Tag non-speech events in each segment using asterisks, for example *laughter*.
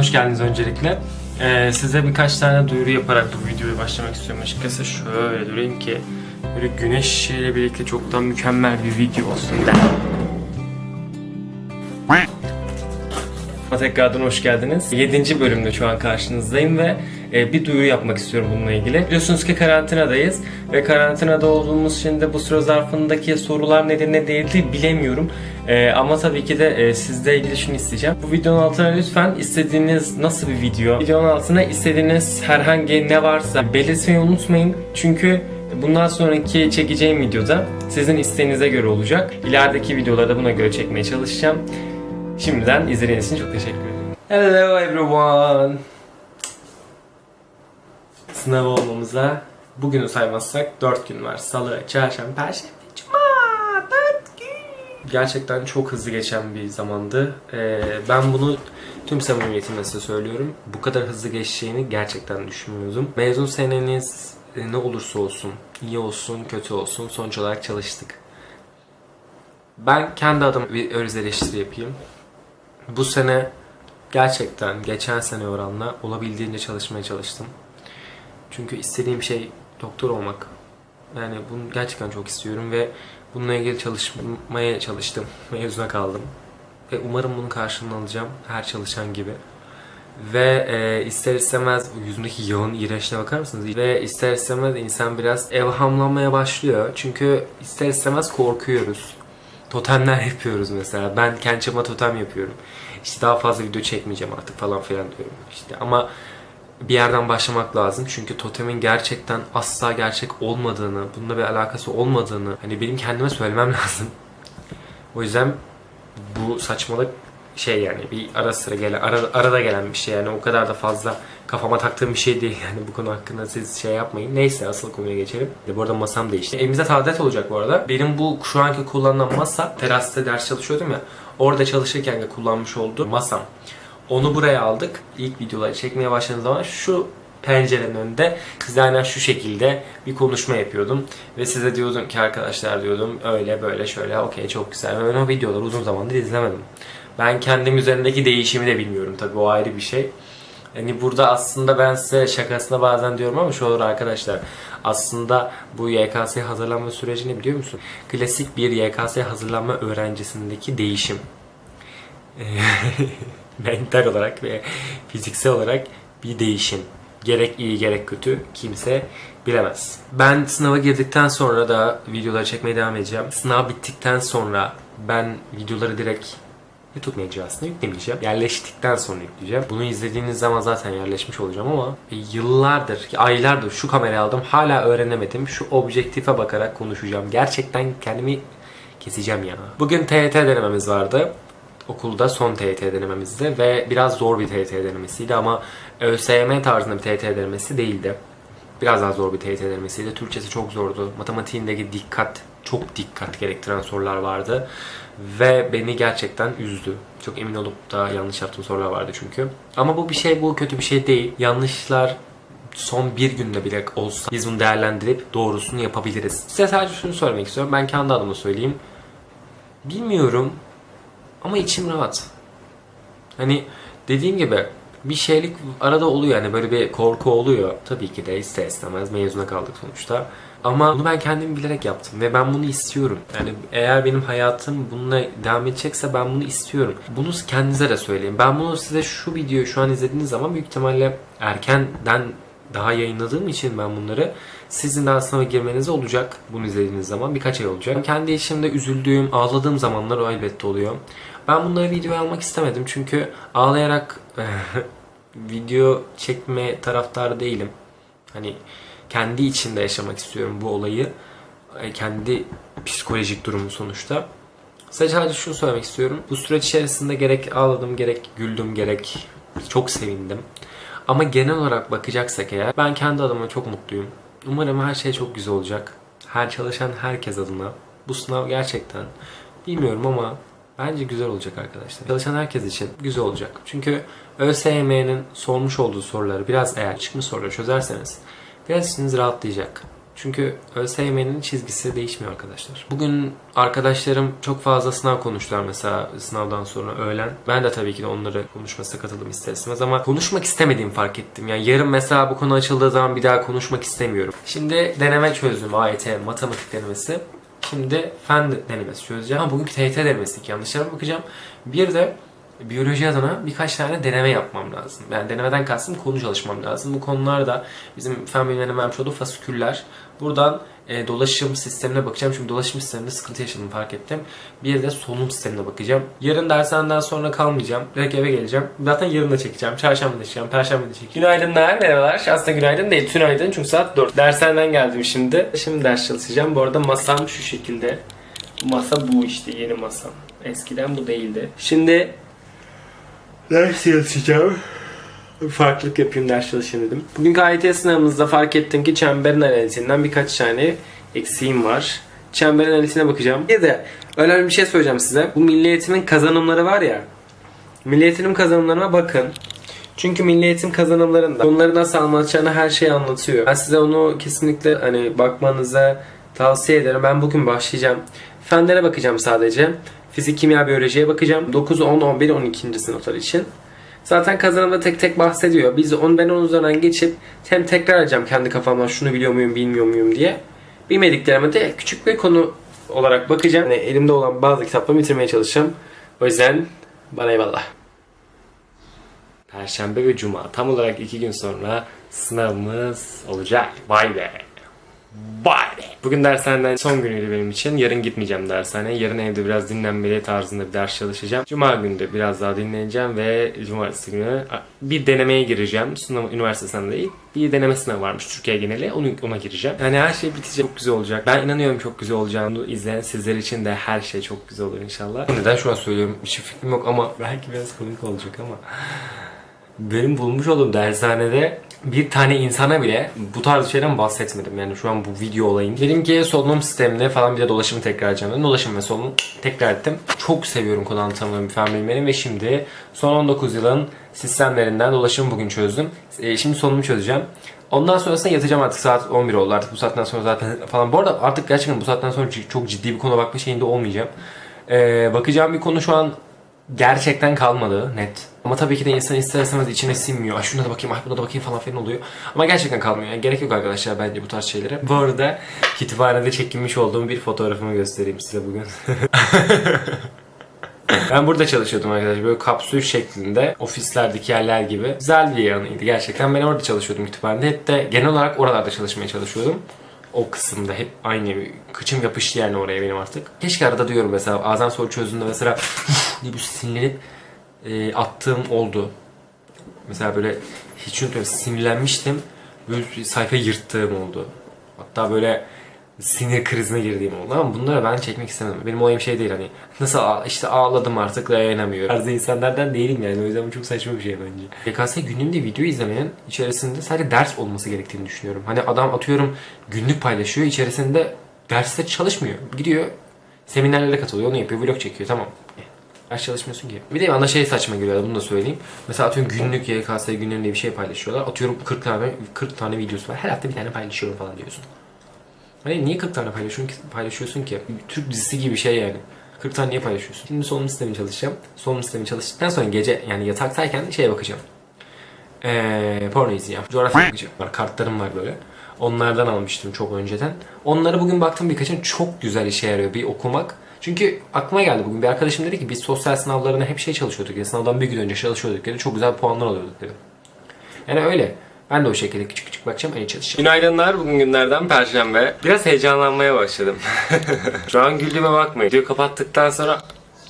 Hoş geldiniz öncelikle. Ee, size birkaç tane duyuru yaparak bu videoya başlamak istiyorum. Açıkçası şöyle durayım ki böyle güneş ile birlikte çoktan mükemmel bir video olsun. Tekrardan hoş geldiniz. 7. bölümde şu an karşınızdayım ve e, bir duyuru yapmak istiyorum bununla ilgili. Biliyorsunuz ki karantinadayız ve karantinada olduğumuz için de bu süre zarfındaki sorular nedir ne değildi bilemiyorum. E, ama tabii ki de e, sizle ilgili şunu isteyeceğim. Bu videonun altına lütfen istediğiniz nasıl bir video, videonun altına istediğiniz herhangi ne varsa belirtmeyi unutmayın. Çünkü Bundan sonraki çekeceğim videoda sizin isteğinize göre olacak. İlerideki videolarda buna göre çekmeye çalışacağım. Şimdiden izlediğiniz için çok teşekkür ederim. Hello everyone. Sınav olmamıza bugünü saymazsak 4 gün var. Salı, çarşamba, perşembe, cuma. 4 gün. Gerçekten çok hızlı geçen bir zamandı. Ee, ben bunu tüm samimiyetimle size söylüyorum. Bu kadar hızlı geçeceğini gerçekten düşünmüyordum. Mezun seneniz ne olursa olsun, iyi olsun, kötü olsun sonuç olarak çalıştık. Ben kendi adıma bir öz eleştiri yapayım. Bu sene gerçekten geçen sene oranla olabildiğince çalışmaya çalıştım. Çünkü istediğim şey doktor olmak. Yani bunu gerçekten çok istiyorum ve bununla ilgili çalışmaya çalıştım. *laughs* Mezuna kaldım. Ve umarım bunun karşılığını alacağım her çalışan gibi. Ve e, ister istemez yüzündeki yağın iğrençliğine bakar mısınız? Ve ister istemez insan biraz evhamlanmaya başlıyor. Çünkü ister istemez korkuyoruz. Totemler *laughs* yapıyoruz mesela. Ben kendi totem yapıyorum. İşte daha fazla video çekmeyeceğim artık falan filan diyorum. İşte ama bir yerden başlamak lazım. Çünkü totemin gerçekten asla gerçek olmadığını, bununla bir alakası olmadığını hani benim kendime söylemem *laughs* lazım. O yüzden bu saçmalık şey yani bir ara sıra gelen, ara, arada gelen bir şey yani o kadar da fazla kafama taktığım bir şey değil *laughs* yani bu konu hakkında siz şey yapmayın. Neyse asıl konuya geçelim. E, Bu arada masam değişti. Elimizde tadilat olacak bu arada. Benim bu şu anki kullanılan masa terasta ders çalışıyordum ya orada çalışırken de kullanmış olduğum masam. Onu buraya aldık. İlk videoları çekmeye başladığım zaman şu pencerenin önünde size aynen şu şekilde bir konuşma yapıyordum. Ve size diyordum ki arkadaşlar diyordum öyle böyle şöyle okey çok güzel. Ve ben o videoları uzun zamandır izlemedim. Ben kendim üzerindeki değişimi de bilmiyorum tabii o ayrı bir şey. Yani burada aslında ben size şakasına bazen diyorum ama şu olur arkadaşlar. Aslında bu YKS hazırlanma sürecini biliyor musun? Klasik bir YKS hazırlanma öğrencisindeki değişim. *laughs* *laughs* Mental olarak ve fiziksel olarak bir değişim. Gerek iyi gerek kötü kimse bilemez. Ben sınava girdikten sonra da videoları çekmeye devam edeceğim. Sınav bittikten sonra ben videoları direkt YouTube mecrasına yüklemeyeceğim. Yerleştikten sonra yükleyeceğim. Bunu izlediğiniz zaman zaten yerleşmiş olacağım ama yıllardır, aylardır şu kamerayı aldım. Hala öğrenemedim. Şu objektife bakarak konuşacağım. Gerçekten kendimi keseceğim ya. Bugün TYT denememiz vardı. Okulda son TYT denememizdi ve biraz zor bir TYT denemesiydi ama ÖSYM tarzında bir TYT denemesi değildi. Biraz daha zor bir TYT denemesiydi. Türkçesi çok zordu. Matematiğindeki dikkat, çok dikkat gerektiren sorular vardı. Ve beni gerçekten üzdü. Çok emin olup da yanlış yaptığım sorular vardı çünkü. Ama bu bir şey, bu kötü bir şey değil. Yanlışlar son bir günde bile olsa biz bunu değerlendirip doğrusunu yapabiliriz. Size sadece şunu söylemek istiyorum. Ben kendi adıma söyleyeyim. Bilmiyorum ama içim rahat. Hani dediğim gibi bir şeylik arada oluyor yani böyle bir korku oluyor. Tabii ki de ister istemez mezuna kaldık sonuçta. Ama bunu ben kendim bilerek yaptım ve ben bunu istiyorum. Yani eğer benim hayatım bununla devam edecekse ben bunu istiyorum. Bunu kendinize de söyleyin. Ben bunu size şu videoyu şu an izlediğiniz zaman büyük ihtimalle erkenden daha yayınladığım için ben bunları sizin daha sınava girmeniz olacak bunu izlediğiniz zaman birkaç ay olacak. Kendi işimde üzüldüğüm, ağladığım zamanlar o elbette oluyor. Ben bunları videoya almak istemedim çünkü ağlayarak *laughs* video çekme taraftarı değilim. Hani kendi içinde yaşamak istiyorum bu olayı. E, Kendi psikolojik durumu sonuçta. Sadece şunu söylemek istiyorum. Bu süreç içerisinde gerek ağladım, gerek güldüm, gerek çok sevindim. Ama genel olarak bakacaksak eğer ben kendi adıma çok mutluyum. Umarım her şey çok güzel olacak. Her çalışan herkes adına. Bu sınav gerçekten bilmiyorum ama bence güzel olacak arkadaşlar. Çalışan herkes için güzel olacak. Çünkü ÖSYM'nin sormuş olduğu soruları biraz eğer çıkmış soruları çözerseniz biraz içiniz rahatlayacak. Çünkü ÖSYM'nin çizgisi değişmiyor arkadaşlar. Bugün arkadaşlarım çok fazla sınav konuştular mesela sınavdan sonra öğlen. Ben de tabii ki de onları konuşmasına katıldım ister istemez ama konuşmak istemediğimi fark ettim. Yani yarın mesela bu konu açıldığı zaman bir daha konuşmak istemiyorum. Şimdi deneme çözdüm AYT matematik denemesi. Şimdi fen denemesi çözeceğim. Ama bugünkü TYT denemesi yanlışlara bakacağım. Bir de biyoloji adına birkaç tane deneme yapmam lazım. Yani denemeden kastım konu çalışmam lazım. Bu konular da bizim fen bilimlerinin vermiş olduğu fasiküller. Buradan e, dolaşım sistemine bakacağım. Çünkü dolaşım sisteminde sıkıntı yaşadım fark ettim. Bir de solunum sistemine bakacağım. Yarın dershaneden sonra kalmayacağım. Direkt eve geleceğim. Zaten yarın da çekeceğim. Çarşamba da çekeceğim. Perşembe de çekeceğim. Günaydınlar, merhabalar. Aslında günaydın değil. Tünaydın çünkü saat 4. Dershaneden geldim şimdi. Şimdi ders çalışacağım. Bu arada masam şu şekilde. Masa bu işte yeni masam. Eskiden bu değildi. Şimdi ders çalışacağım. Farklılık yapayım ders çalışayım dedim. Bugünkü AYT sınavımızda fark ettim ki çemberin analizinden birkaç tane eksiğim var. Çemberin analizine bakacağım. Bir de önemli bir şey söyleyeceğim size. Bu milli eğitimin kazanımları var ya. Milli kazanımlarına bakın. Çünkü milli eğitim kazanımlarında onları nasıl anlatacağını her şeyi anlatıyor. Ben size onu kesinlikle hani bakmanıza tavsiye ederim. Ben bugün başlayacağım. Fenlere bakacağım sadece. Fizik, kimya, biyolojiye bakacağım. 9, 10, 11, 12. sınıflar için. Zaten kazanımda tek tek bahsediyor. Biz on ben onun üzerinden geçip hem tekrar edeceğim kendi kafamdan şunu biliyor muyum bilmiyor muyum diye. Bilmediklerime de küçük bir konu olarak bakacağım. Yani elimde olan bazı kitapları bitirmeye çalışacağım. O yüzden bana eyvallah. Perşembe ve Cuma tam olarak iki gün sonra sınavımız olacak. Vay be. Be. Bugün dershaneden son günüydü benim için. Yarın gitmeyeceğim dershaneye. Yarın evde biraz dinlenmeli tarzında bir ders çalışacağım. Cuma günü de biraz daha dinleneceğim ve cumartesi günü bir denemeye gireceğim. Sınav üniversite sınavı değil. Bir deneme sınavı varmış Türkiye geneli. Onu, ona gireceğim. Yani her şey bitecek. Çok güzel olacak. Ben inanıyorum çok güzel olacağını. izleyen sizler için de her şey çok güzel olur inşallah. Neden şu an söylüyorum? Hiçbir fikrim yok ama belki biraz komik olacak ama benim bulmuş olduğum dershanede bir tane insana bile bu tarz şeyden bahsetmedim. Yani şu an bu video olayım. Dedim ki solunum sistemine falan bir de dolaşımı tekrar edeceğim. dedim. Dolaşım ve solunum tekrar ettim. Çok seviyorum konu anlatımını fen bilimlerini ve şimdi son 19 yılın sistemlerinden dolaşımı bugün çözdüm. E, şimdi solunumu çözeceğim. Ondan sonrasında yatacağım artık saat 11 oldu artık bu saatten sonra zaten falan. Bu arada artık gerçekten bu saatten sonra çok ciddi bir konu bakma şeyinde olmayacağım. Ee, bakacağım bir konu şu an gerçekten kalmadı net. Ama tabii ki de insan ister istemez içine sinmiyor. Ay şuna da bakayım, ay buna da bakayım falan filan oluyor. Ama gerçekten kalmıyor. Yani gerek yok arkadaşlar bence bu tarz şeylere. Bu arada kütüphanede çekilmiş olduğum bir fotoğrafımı göstereyim size bugün. *laughs* Ben burada çalışıyordum arkadaşlar. Böyle kapsül şeklinde ofislerdeki yerler gibi. Güzel bir yanıydı gerçekten. Ben orada çalışıyordum kütüphanede. Hep de genel olarak oralarda çalışmaya çalışıyordum. O kısımda hep aynı kıçım yapıştı yani oraya benim artık. Keşke arada diyorum mesela bazen soru çözdüğümde mesela diye bir sinirlenip e, attığım oldu. Mesela böyle hiç unutmuyorum sinirlenmiştim. Böyle sayfa yırttığım oldu. Hatta böyle sinir krizine girdiğim oldu ama bunları ben çekmek istemedim. Benim olayım şey değil hani nasıl işte ağladım artık dayanamıyorum. Tarzı insanlardan değilim yani o yüzden bu çok saçma bir şey bence. YKS günlüğünde video izlemenin içerisinde sadece ders olması gerektiğini düşünüyorum. Hani adam atıyorum günlük paylaşıyor içerisinde derste çalışmıyor. Gidiyor seminerlere katılıyor onu yapıyor vlog çekiyor tamam. Ders çalışmıyorsun ki. Bir de bana şey saçma geliyor bunu da söyleyeyim. Mesela atıyorum günlük YKS günlerinde bir şey paylaşıyorlar. Atıyorum 40 tane 40 tane videosu var. Her hafta bir tane paylaşıyorum falan diyorsun. Hani niye 40 tane paylaşıyorsun ki? Paylaşıyorsun ki? Bir Türk dizisi gibi bir şey yani. 40 tane niye paylaşıyorsun? Şimdi solunum sistemi çalışacağım. Solunum sistemi çalıştıktan sonra gece yani yataktayken şeye bakacağım. Ee, porno izleyeceğim. Coğrafya bakacağım. Var, kartlarım var böyle. Onlardan almıştım çok önceden. Onları bugün baktım birkaçın çok güzel işe yarıyor bir okumak. Çünkü aklıma geldi bugün bir arkadaşım dedi ki biz sosyal sınavlarına hep şey çalışıyorduk ya sınavdan bir gün önce çalışıyorduk dedi. Çok güzel puanlar alıyorduk dedi. Yani öyle. Ben de o şekilde küçük küçük bakacağım, öyle çalışacağım. Günaydınlar, bugün günlerden Perşembe. Biraz heyecanlanmaya başladım. *laughs* Şu an güldüğüme bakmayın. Videoyu kapattıktan sonra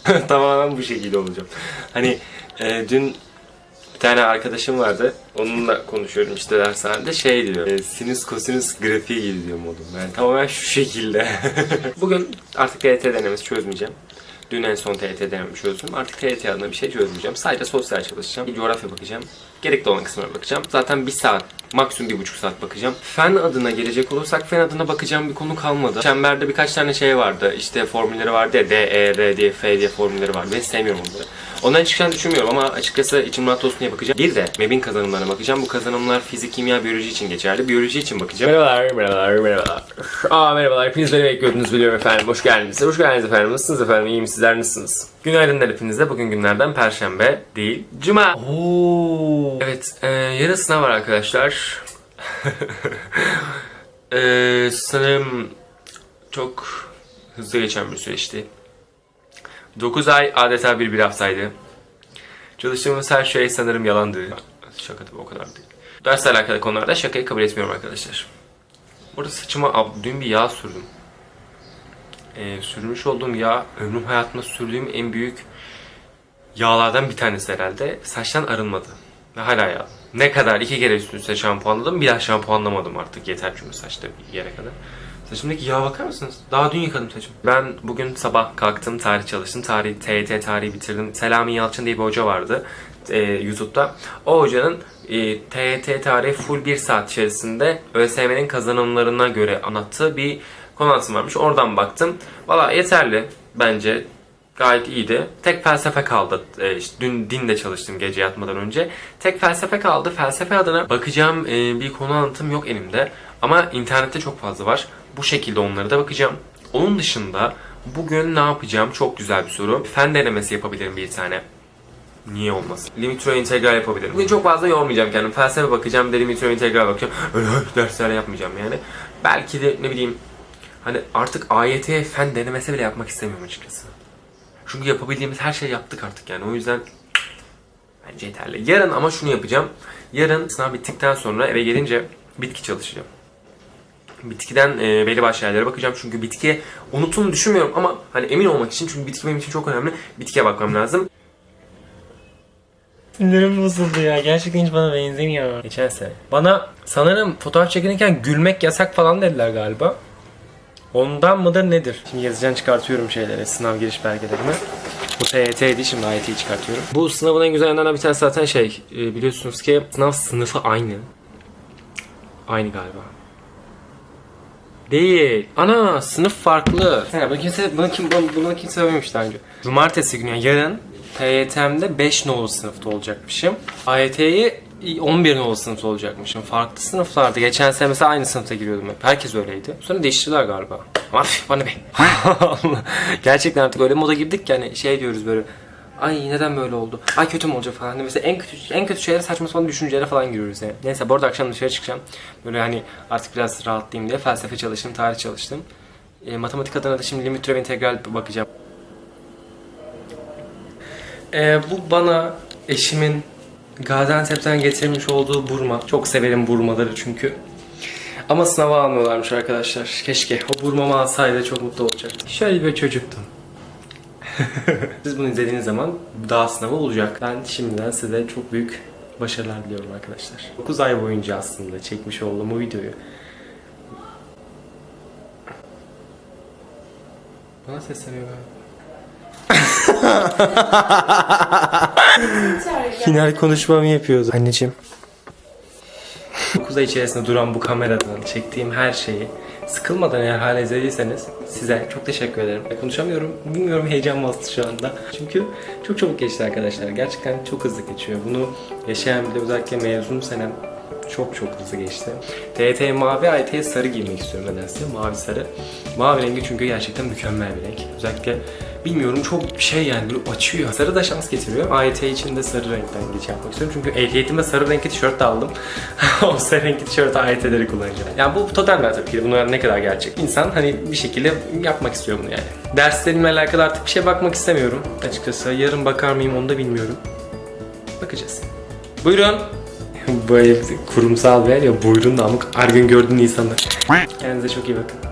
*laughs* tamamen bu şekilde olacağım. Hani e, dün bir tane arkadaşım vardı. Onunla konuşuyorum işte dershanede. Şey diyor. E, sinüs kosinüs grafiği gibi diyor modum. Yani tamamen şu şekilde. *laughs* Bugün artık TYT denemesi çözmeyeceğim. Dün en son TYT denememi çözdüm. Artık TYT adına bir şey çözmeyeceğim. Sadece sosyal çalışacağım. Bir coğrafya bakacağım. Gerekli olan kısmına bakacağım. Zaten bir saat, maksimum bir buçuk saat bakacağım. Fen adına gelecek olursak fen adına bakacağım bir konu kalmadı. Çemberde birkaç tane şey vardı. İşte formülleri vardı ya D, E, R diye, F diye formülleri vardı. Ben sevmiyorum onları. Ondan çıkacağını düşünmüyorum ama açıkçası içim rahat olsun diye bakacağım. Bir de MEB'in kazanımlarına bakacağım. Bu kazanımlar fizik, kimya, biyoloji için geçerli. Biyoloji için bakacağım. Merhabalar, merhabalar, merhabalar. Aa merhabalar. Hepiniz beni bekliyordunuz biliyorum efendim. Hoş geldiniz. Hoş geldiniz efendim. Nasılsınız efendim? İyiyim sizler nasılsınız? Günaydınlar hepinize. Bugün günlerden Perşembe değil, Cuma. Oo. Evet, e, yarın sınav var arkadaşlar. *laughs* e, sanırım çok hızlı geçen bir süreçti. 9 ay adeta bir bir haftaydı. Çalıştığımız her şey sanırım yalandı. Şaka tabii o kadar değil. Dersle alakalı konularda şakayı kabul etmiyorum arkadaşlar. Burada saçıma dün bir yağ sürdüm. Ee, sürmüş olduğum yağ ömrüm hayatımda sürdüğüm en büyük yağlardan bir tanesi herhalde. Saçtan arınmadı. Hala yağ. Ne kadar iki kere üst üste şampuanladım bir daha şampuanlamadım artık yeter çünkü saçta bir yere kadar. Saçımdaki yağa bakar mısınız? Daha dün yıkadım saçımı. Ben bugün sabah kalktım, tarih çalıştım. Tarih, TYT tarihi bitirdim. Selami Yalçın diye bir hoca vardı e, YouTube'da. O hocanın e, TYT tarihi full bir saat içerisinde ÖSYM'nin kazanımlarına göre anlattığı bir konu varmış. Oradan baktım. Valla yeterli bence. Gayet iyiydi. Tek felsefe kaldı. E, işte dün dinle çalıştım gece yatmadan önce. Tek felsefe kaldı. Felsefe adına bakacağım e, bir konu anlatım yok elimde. Ama internette çok fazla var. Bu şekilde onlara da bakacağım. Onun dışında bugün ne yapacağım? Çok güzel bir soru. Fen denemesi yapabilirim bir tane. Niye olmasın? Limit türev integral yapabilirim. Bugün çok fazla yormayacağım kendim. Felsefe bakacağım, de limit integral bakacağım. Öyle *laughs* dersler yapmayacağım yani. Belki de ne bileyim hani artık AYT fen denemesi bile yapmak istemiyorum açıkçası. Çünkü yapabildiğimiz her şeyi yaptık artık yani. O yüzden bence yeterli. Yarın ama şunu yapacağım. Yarın sınav bittikten sonra eve gelince bitki çalışacağım. Bitkiden e, belli başlı yerlere bakacağım çünkü bitkiye unuttuğumu düşünmüyorum ama hani emin olmak için çünkü bitki benim için çok önemli. Bitkiye bakmam lazım. Sinirlerim bozuldu ya. Gerçekten hiç bana benzemiyor. Geçen sene. Bana sanırım fotoğraf çekilirken gülmek yasak falan dediler galiba. Ondan mıdır nedir? Şimdi yazacağını çıkartıyorum şeyleri, sınav giriş belgelerimi. Bu TYT'ydi, şimdi AYT'yi çıkartıyorum. Bu sınavın en güzel bir tanesi zaten şey, e, biliyorsunuz ki sınav sınıfı aynı. Aynı galiba. Değil. Ana sınıf farklı. He, bunu kimse, bunu, kim, bunu, bunu kimse söylememiş daha önce. Cumartesi günü yani yarın TYT'mde 5 nolu sınıfta olacakmışım. AYT'yi 11 nolu sınıfta olacakmışım. Farklı sınıflarda. Geçen sene mesela aynı sınıfta giriyordum hep. Herkes öyleydi. Sonra değiştirdiler galiba. Ama bana be. *laughs* Gerçekten artık öyle moda girdik ki hani şey diyoruz böyle. Ay neden böyle oldu? Ay kötü mü olacak falan. Hani Mesela en kötü en kötü şeylere saçma sapan düşüncelere falan giriyoruz yani. Neyse bu arada akşam dışarı çıkacağım. Böyle hani artık biraz rahatlayayım diye felsefe çalıştım, tarih çalıştım. E, matematik adına da şimdi limit türev integral bakacağım. E, bu bana eşimin Gaziantep'ten getirmiş olduğu burma. Çok severim burmaları çünkü. Ama sınava almıyorlarmış arkadaşlar. Keşke o burmamı alsaydı çok mutlu olacaktım. Şöyle bir çocuktum. *laughs* Siz bunu izlediğiniz zaman daha sınavı olacak. Ben şimdiden size çok büyük başarılar diliyorum arkadaşlar. 9 ay boyunca aslında çekmiş olduğum bu videoyu. Bana sesleniyor galiba. Final konuşmamı yapıyordu. Anneciğim. 9 ay içerisinde duran bu kameradan çektiğim her şeyi sıkılmadan eğer hala izlediyseniz size çok teşekkür ederim. Konuşamıyorum. Bilmiyorum heyecan bastı şu anda. Çünkü çok çabuk geçti arkadaşlar. Gerçekten çok hızlı geçiyor. Bunu yaşayan bir de özellikle mezun senem çok çok hızlı geçti. TYT mavi, AYT sarı giymek istiyorum nedense. Mavi sarı. Mavi rengi çünkü gerçekten mükemmel bir renk. Özellikle bilmiyorum çok şey yani böyle açıyor. Sarı da şans getiriyor. AYT için de sarı renkten geç yapmak istiyorum. Çünkü ehliyetimde sarı renkli tişört de aldım. *laughs* o sarı renkli tişört AYT'leri kullanacağım. Yani bu totalmen tabii ki bunlar ne kadar gerçek. İnsan hani bir şekilde yapmak istiyor bunu yani. Derslerimle alakalı artık bir şeye bakmak istemiyorum açıkçası. Yarın bakar mıyım onu da bilmiyorum. Bakacağız. Buyurun. *laughs* Bu ev kurumsal bir yer ya buyurun da amık her gün gördüğün insanlar. Kendinize çok iyi bakın.